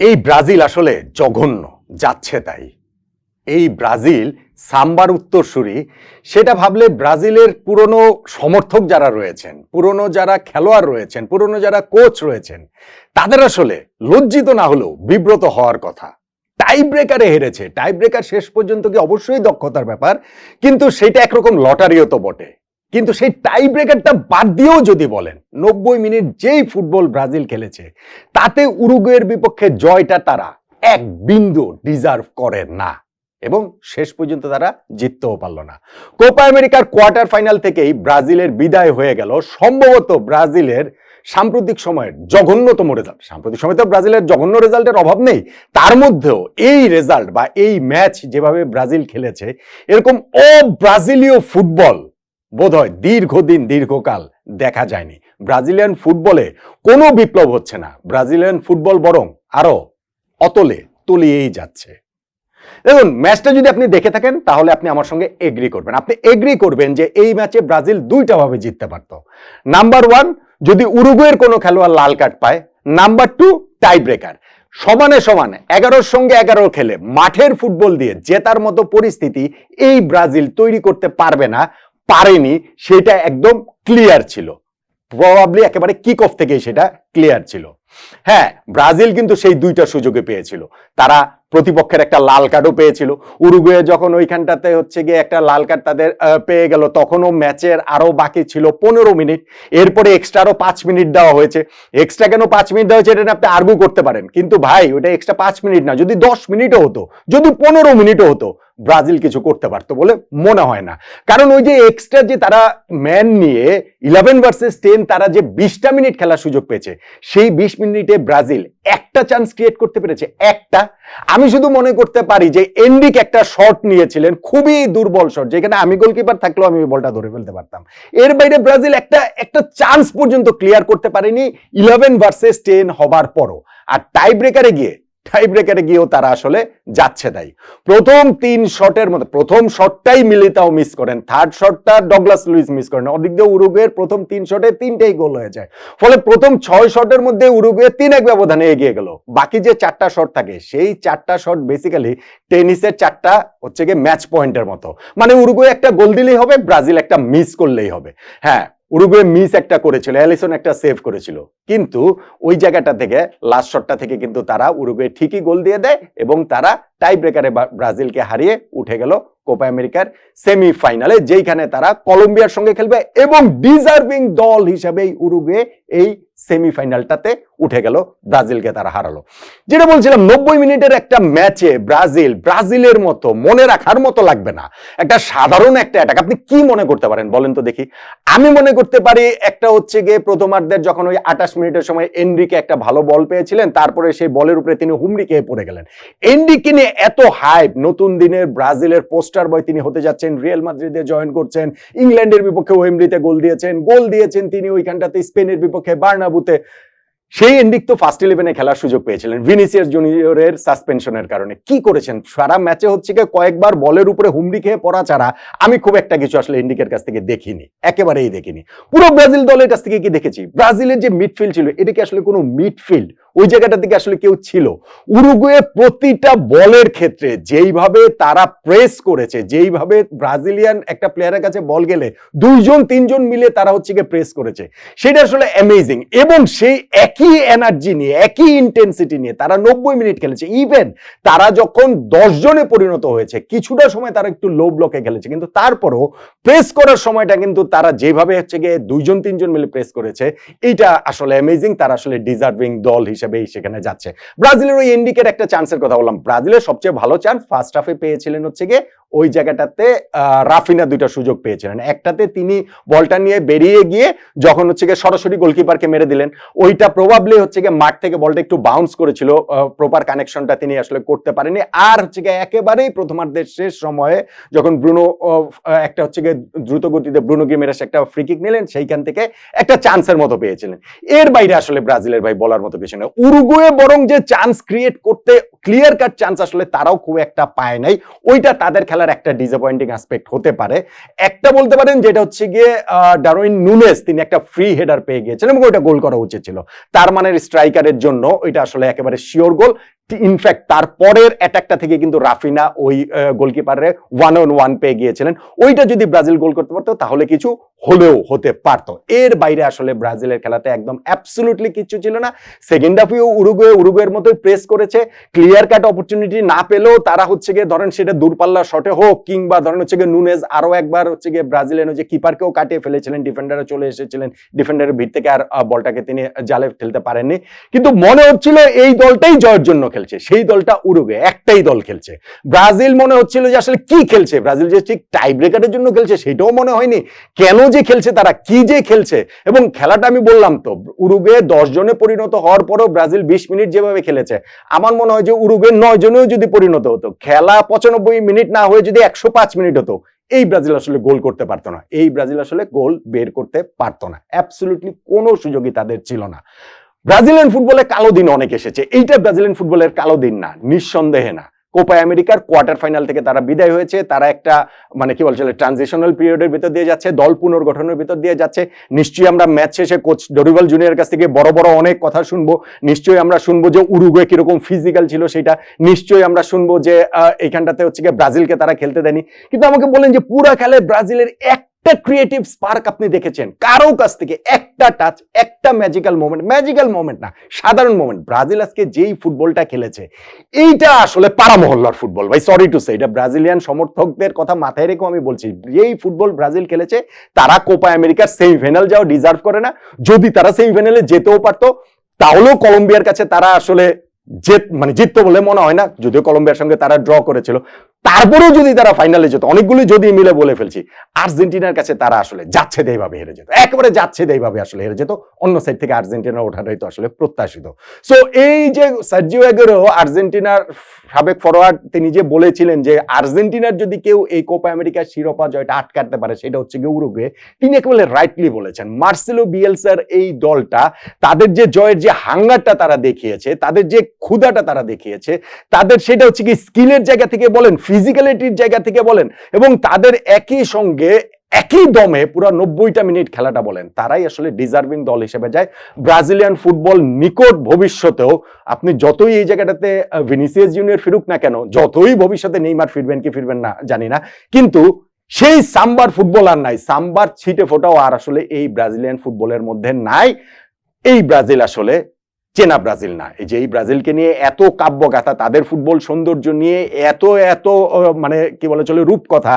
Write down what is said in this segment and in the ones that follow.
এই ব্রাজিল আসলে জঘন্য, যাচ্ছে তাই। এই ব্রাজিল সাম্বার উত্তরসূরি, সেটা ভাবলে ব্রাজিলের পুরনো সমর্থক যারা রয়েছেন, পুরনো যারা খেলোয়াড় রয়েছেন, পুরনো যারা কোচ রয়েছেন, তাদের আসলে লজ্জিত না হলেও বিব্রত হওয়ার কথা। টাই ব্রেকারে হেরেছে টাই ব্রেকার শেষ পর্যন্ত কি অবশ্যই দক্ষতার ব্যাপার, কিন্তু সেটা একরকম লটারিও তো বটে। কিন্তু সেই টাই ব্রেকারটা বাদ দিয়েও যদি বলেন, নব্বই মিনিট যেই ফুটবল ব্রাজিল খেলেছে, তাতে উরুগুয়ের বিপক্ষে জয়টা তারা এক বিন্দু ডিজার্ভ করে না এবং শেষ পর্যন্ত তারা জিততেও পারল না। কোপা আমেরিকার কোয়ার্টার ফাইনাল থেকেই ব্রাজিলের বিদায় হয়ে গেল। সম্ভবত ব্রাজিলের সাম্প্রতিক সময়ের জঘন্যতম রেজাল্ট সাম্প্রতিক সময় তো ব্রাজিলের জঘন্য রেজাল্টের অভাব নেই। তার মধ্যেও এই রেজাল্ট বা এই ম্যাচ যেভাবে ব্রাজিল খেলেছে, এরকম অব্রাজিলীয় ফুটবল বোধহয় দীর্ঘদিন, দীর্ঘকাল দেখা যায়নি। ব্রাজিলিয়ান ফুটবলে কোনো বিপ্লব হচ্ছে না। ব্রাজিলিয়ান ফুটবল বরং আরও অতলে তলিয়েই যাচ্ছে। দেখুন, ম্যাচটা যদি আপনি দেখে থাকেন, তাহলে আপনি আমার সঙ্গে এগ্রি করবেন। আপনি এগ্রি করবেন যে এই ম্যাচে ব্রাজিল দুইটা ভাবে জিততে পারত। নাম্বার ওয়ান যদি উরুগুয়ের কোনো খেলোয়াড় লাল কার্ড পায়। নাম্বার টু টাই ব্রেকার সমানে সমান, এগারোর সঙ্গে এগারো খেলে মাঠের ফুটবল দিয়ে জেতার মতো পরিস্থিতি এই ব্রাজিল তৈরি করতে পারবে না। পারেনি সেটা একদম ক্লিয়ার ছিল। প্রবাবলি একেবারে কিক অফ থেকে সেটা ক্লিয়ার ছিল। হ্যাঁ ব্রাজিল কিন্তু সেই দুইটা সুযোগে পেয়েছিল। তারা প্রতিপক্ষের একটা লাল কার্ডও পেয়েছিল। উরুগুয়ে যখন ওইখানটাতে হচ্ছে গিয়ে একটা লাল কার্ড তাদের পেয়ে গেল, তখনও ম্যাচের আরও বাকি ছিল পনেরো মিনিট। এরপরে এক্সট্রা আরও পাঁচ মিনিট দেওয়া হয়েছে। এক্সট্রা কেন পাঁচ মিনিট দেওয়া হয়েছে এটা আপনি আর্গু করতে পারেন। কিন্তু ভাই, ওটা এক্সট্রা পাঁচ মিনিট না, যদি দশ মিনিটও হতো, যদি পনেরো মিনিটও হতো, ব্রাজিল কিছু করতে পারতো বলে মনে হয় না। কারণ ওই যে এক্সট্রা যে তারা ম্যান নিয়ে, ইলেভেন ভার্সেস টেন তারা যে বিশটা মিনিট খেলার সুযোগ পেয়েছে, সেই বিশ মিনিটে ব্রাজিল একটা চান্স ক্রিয়েট করতে পেরেছে, একটা। আমি শুধু মনে করতে পারি যে এন্ডিক একটা শট নিয়েছিলেন, খুবই দুর্বল শট যেখানে আমি গোলকিপার থাকলেও আমি বলটা ধরে ফেলতে পারতাম। এর বাইরে ব্রাজিল একটা একটা চান্স পর্যন্ত ক্লিয়ার করতে পারেনি ইলেভেন ভার্সেস টেন হবার পরও। আর টাই ব্রেকারে গিয়ে টাই ব্রেকারে গিয়েও তারা আসলে যাচ্ছে তাই প্রথম তিন শটের মধ্যে, প্রথম শটটাই মিলিতাও মিস করেন থার্ড শটটা ডগলাস লুইস মিস করেন। ওদিক দিয়ে উরুগুয়ের প্রথম তিন শটে তিনটেই গোল হয়ে যায়। ফলে প্রথম ছয় শটের মধ্যে উরুগুয়ে তিন এক ব্যবধানে এগিয়ে গেল। বাকি যে চারটা শট থাকে, সেই চারটা শট বেসিক্যালি টেনিসের চারটা হচ্ছে গিয়ে ম্যাচ পয়েন্টের মতো। মানে উরুগুয়ে একটা গোল দিলেই হবে, ব্রাজিল একটা মিস করলেই হবে। হ্যাঁ উরুগুয়ে মিস একটা করেছিল, অ্যালিসন একটা সেভ করেছিল। কিন্তু ওই জায়গাটা থেকে লাস্ট শটটা থেকে কিন্তু তারা উরুগুয়ে ঠিকই গোল দিয়ে দেয় এবং তারা টাই ব্রেকারে ব্রাজিলকে হারিয়ে উঠে গেল কোপা আমেরিকার সেমিফাইনালে যেইখানে তারা কলম্বিয়ার সঙ্গে খেলবে এবং ডিজার্ভিং দল হিসাবে এই উরুগুয়ে এই সেমিফাইনালটাতে উঠে গেল, ব্রাজিলকে তারা হারালো। যেটা বলছিলাম, নব্বই মিনিটের একটা ম্যাচে ব্রাজিল, ব্রাজিলের মতো, মনে রাখার মতো লাগবে না। একটা সাধারণ একটা অ্যাটাক আপনি কি মনে করতে পারেন? বলেন তো দেখি। আমি মনে করতে পারি একটা হচ্ছে গিয়ে প্রথমার্ধের যখন ওই আঠাশ মিনিটের সময় এনরিকে একটা ভালো বল পেয়েছিলেন, তারপরে সেই বলের উপরে তিনি হুমড়ি খেয়ে পড়ে গেলেন। এনরিকে নিয়ে এত হাইপ নতুন দিনের ব্রাজিলের পোস্টার বয় তিনি হতে যাচ্ছেন রিয়েল মাদ্রিদে জয়েন করছেন, ইংল্যান্ডের বিপক্ষে ওয়েমব্লিতে গোল দিয়েছেন গোল দিয়েছেন তিনি ওইখানটাতে, স্পেনের বিপক্ষে, বার্নাবুতে। সেই এন্ডিক তো ফার্স্ট ইলেভেনে খেলার সুযোগ পেয়েছিলেন ভিনিসিয়াস জুনিয়রের সাসপেনশনের কারণে। কি করেছেন? সারা ম্যাচে হচ্ছে গিয়ে কয়েকবার বলের উপরে হুমড়ি খেয়ে পড়া ছাড়া আমি খুব একটা কিছু আসলে এন্ডিকের কাছ থেকে দেখিনি, একেবারেই দেখিনি। পুরো ব্রাজিল দলের কাছ থেকে কি দেখেছি? ব্রাজিলের যে মিডফিল্ড ছিল, এটা কি আসলে কোনো মিডফিল্ড ওই জায়গাটা থেকে আসলে কেউ ছিল। উরুগুয়ে প্রতিটা বলের ক্ষেত্রে যেইভাবে তারা প্রেস করেছে, যেইভাবে ব্রাজিলিয়ান একটা প্লেয়ারের কাছে বল গেলে দুইজন, তিনজন মিলে তারা হচ্ছে গিয়ে প্রেস করেছে। সেটা আসলে অ্যামেজিং এবং সেই একই এনার্জি নিয়ে, একই ইন্টেন্সিটি নিয়ে তারা নব্বই মিনিট খেলেছে। ইভেন তারা যখন দশ জনে পরিণত হয়েছে, কিছুটা সময় তারা একটু লো ব্লকে খেলেছে, কিন্তু তারপরও প্রেস করার সময়টা কিন্তু তারা যেভাবে হচ্ছে গিয়ে দুইজন, তিনজন মিলে প্রেস করেছে, এইটা আসলে অ্যামেজিং তারা আসলে ডিজার্ভিং দল হিসেবেই সেখানে যাচ্ছে। ব্রাজিলের ওই এন্ডিকের একটা চান্সের কথা বললাম। ব্রাজিলের সবচেয়ে ভালো চান্স ফার্স্ট হাফে পেয়েছিলেন হচ্ছে গিয়ে ওই জায়গাটাতে রাফিনা দুইটা সুযোগ পেয়েছিলেন। একটাতে তিনি বলটা নিয়ে বেরিয়ে গিয়ে যখন হচ্ছে গিয়ে সরাসরি গোলকিপারকে মেরে দিলেন, ওইটা প্রবাবলি হচ্ছে গিয়ে মাঠ থেকে বলটা একটু বাউন্স করেছিল প্রপার কানেকশনটা তিনি আসলে করতে পারেনি আর হচ্ছে গিয়ে একেবারেই প্রথমার্ধের শেষ সময়ে যখন ব্রুনো একটা হচ্ছে গিয়ে দ্রুত গতিতে ব্রুনো গিমেরাস একটা ফ্রি কিক নিলেন, সেইখান থেকে একটা চান্সের মতো পেয়েছিলেন। এর বাইরে আসলে ব্রাজিলের ভাই বলার মতো কিছু উরুগুয়ে বরং যে চান্স ক্রিয়েট করতে ক্লিয়ার কাট চান্স আসলে তারাও খুব একটা পায় নাই। ওইটা তাদের খেলার একটা ডিসঅ্যাপয়েন্টিং অ্যাসপেক্ট হতে পারে। একটা বলতে পারেন যেটা হচ্ছে গিয়ে আহ, ডারউইন নুনেস তিনি একটা ফ্রি হেডার পেয়ে গিয়েছেন এবং ওইটা গোল করা উচিত ছিল। তার মানের স্ট্রাইকারের জন্য ওইটা আসলে একেবারে শিওর গোল ইনফ্যাক্ট তারপরের অ্যাটাকটা থেকে কিন্তু রাফিনা ওই গোলকিপারের ওয়ান অন ওয়ান পেয়ে গিয়েছিলেন। ওইটা যদি ব্রাজিল গোল করতে পারতো তাহলে কিছু হলেও হতে পারতো। এর বাইরে আসলে ব্রাজিলের খেলাতে একদম অ্যাবসলুটলি কিচ্ছু ছিল না। সেকেন্ড হাফেও উরুগুয়ে উরুগুয়ের মতোই প্রেস করেছে। ক্লিয়ার কাট অপরচুনিটি না পেলেও তারা হচ্ছে গিয়ে ধরেন সেটা দূরপাল্লা শটে হোক কিংবা ধরেন হচ্ছে গিয়ে নুনেজ আরও একবার হচ্ছে গিয়ে ব্রাজিলের যে কিপারকেও কাটিয়ে ফেলেছিলেন ডিফেন্ডারে চলে এসেছিলেন। ডিফেন্ডারের ভিড় থেকে আর বলটাকে তিনি জালে ফেলতে পারেননি। কিন্তু মনে হচ্ছিল এই দলটাই জয়ের জন্য খেলছে। সেই দলটা উরুগে একটাই দল খেলছে। ব্রাজিল মনে হচ্ছিল যে আসলে কি খেলছে? ব্রাজিল যে ঠিক টাই ব্রেকারের জন্য খেলছে, সেটাও মনে হয়নি। কেন যে খেলছে, তারা কি যে খেলছে? এবং খেলাটা আমি বললাম তো উরুগে দশ জনে পরিণত হওয়ার পরেও ব্রাজিল বিশ মিনিট যেভাবে খেলেছে, আমার মনে হয় যে উরুগে নয় জনেও যদি পরিণত হতো, খেলা পঁচানব্বই মিনিট না হয়ে যদি একশো পাঁচ মিনিট হতো, এই ব্রাজিল আসলে গোল করতে পারতো না, এই ব্রাজিল আসলে গোল বের করতে পারতো না অ্যাবসলুটলি কোনো সুযোগই তাদের ছিল না। ব্রাজিলিয়ান ফুটবলে কালো দিন অনেক এসেছে, এইটা ব্রাজিলিয়ান ফুটবলের কালো দিন না, নিঃসন্দেহে না। কোপা আমেরিকার কোয়ার্টার ফাইনাল থেকে তারা বিদায় হয়েছে। তারা একটা মানে কি বলছিল ট্রানজিশনাল পিরিয়ডের ভিতর দিয়ে যাচ্ছে, দল পুনর্গঠনের ভিতর দিয়ে যাচ্ছে। নিশ্চয়ই আমরা ম্যাচ শেষে কোচ ডরিবল জুনিয়র কাছ থেকে বড় বড় অনেক কথা শুনব। নিশ্চয়ই আমরা শুনব যে উরুগুয়ে কীরকম ফিজিক্যাল ছিল সেটা। নিশ্চয়ই আমরা শুনব যে এইখানটাতে হচ্ছে গিয়ে ব্রাজিলকে তারা খেলতে দেয়নি। কিন্তু আমাকে বলেন যে পুরা খেলে ব্রাজিলের একটা ক্রিয়েটিভ স্পার্ক আপনি দেখেছেন। কারও কাছ থেকে একটা টাচ একটা ম্যাজিক্যাল মোমেন্ট ম্যাজিক্যাল মোমেন্ট না, সাধারণ মোমেন্ট ব্রাজিল আজকে যেই ফুটবলটা খেলেছে, এইটা আসলে পাড়া মহল্লার ফুটবল। ভাই সরি টু সে এটা ব্রাজিলিয়ান সমর্থকদের কথা মাথায় রেখেও আমি বলছি, যেই ফুটবল ব্রাজিল খেলেছে, তারা কোপা আমেরিকার সেমিফাইনাল যাও ডিজার্ভ করে না। যদি তারা সেমিফাইনালে যেতেও পারতো, তাহলেও কলম্বিয়ার কাছে তারা আসলে জেত মানে জিততো বলে মনে হয় না, যদিও কলম্বিয়ার সঙ্গে তারা ড্র করেছিল। তারপরেও যদি তারা ফাইনালে যেত, অনেকগুলি যদি মিলে বলে ফেলছি, আর্জেন্টিনার কাছে তারা আসলে যাচ্ছে দেয়ভাবে হেরে যেত। একেবারে যাচ্ছে দেয়ভাবে আসলে হেরে যেত। অন্য সাইড থেকে আর্জেন্টিনা ওঠাটাই তো আসলে প্রত্যাশিত। সো এই যে সার্জিও এগেরো আর্জেন্টিনার সাবেক ফরওয়ার্ড তিনি যে বলেছিলেন যে আর্জেন্টিনার যদি কেউ এই কোপা আমেরিকার শিরোপা জয়টা আটকাতে পারে, সেটা হচ্ছে গিয়ে উরুগুয়ে, তিনি একেবারে রাইটলি বলেছেন। মার্সেলো বিয়েলসার এই দলটা, তাদের যে জয়ের যে হাঙ্গারটা তারা দেখিয়েছে, তাদের যে ক্ষুধাটা তারা দেখিয়েছে। তাদের সেটা হচ্ছে কি স্কিলের জায়গা থেকে বলেন, ফিজিক্যালিটির জায়গা থেকে বলেন এবং তাদের একই সঙ্গে একই দমে পুরো নব্বইটা মিনিট খেলাটা বলেন। তারাই আসলে ডিজার্ভিং দল হিসেবে যায়। ব্রাজিলিয়ান ফুটবল নিকট ভবিষ্যতেও আপনি যতই এই জায়গাটাতে ভিনিসিয়াস জুনিয়র ফিরুক না কেন, যতই ভবিষ্যতে নেইমার ফিরবেন কি ফিরবেন না, জানি না। কিন্তু সেই সাম্বার ফুটবল আর নাই। সাম্বার ছিটে ফোটাও আর আসলে এই ব্রাজিলিয়ান ফুটবলের মধ্যে নাই। এই ব্রাজিল আসলে চেনা ব্রাজিল না। এই যে এই ব্রাজিলকে নিয়ে এত কাব্যগাথা, তাদের ফুটবল সৌন্দর্য নিয়ে এত এত মানে কি বলে চলে, রূপকথা,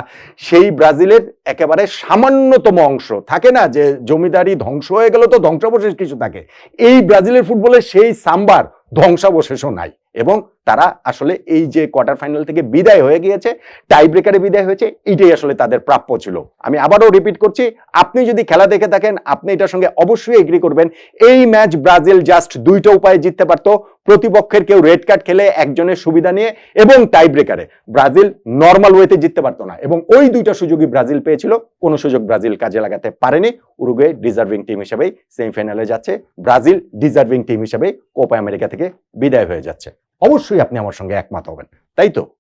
সেই ব্রাজিলের একেবারে সামান্যতম অংশ। থাকে না যে জমিদারি ধ্বংস হয়ে গেল তো ধ্বংসাবশেষ কিছু থাকে। এই ব্রাজিলের ফুটবলে সেই সাম্বার ধ্বংসাবশেষও নাই। এবং তারা আসলে এই যে কোয়ার্টার ফাইনাল থেকে বিদায় হয়ে গিয়েছে টাই ব্রেকারে বিদায় হয়েছে, এটাই আসলে তাদের প্রাপ্য ছিল। আমি আবারও রিপিট করছি, আপনি যদি খেলা দেখে থাকেন, আপনি এটার সঙ্গে অবশ্যই এগ্রি করবেন, এই ম্যাচ ব্রাজিল জাস্ট দুইটা উপায়ে জিততে পারতো, প্রতিপক্ষের কেউ রেড কার্ড খেলে একজনের সুবিধা নিয়ে এবং টাই ব্রেকারে ব্রাজিল নর্মাল ওয়েতে জিততে পারতো না এবং ওই দুইটা সুযোগই ব্রাজিল পেয়েছিল, কোনো সুযোগ ব্রাজিল কাজে লাগাতে পারেনি। উরুগুয়ে ডিজার্ভিং টিম হিসেবেই সেমিফাইনালে যাচ্ছে, ব্রাজিল ডিজার্ভিং টিম হিসেবে কোপা আমেরিকা থেকে বিদায় হয়ে যাচ্ছে। অবশ্যই আপনি আমার সঙ্গে একমত হবেন। তাই তো?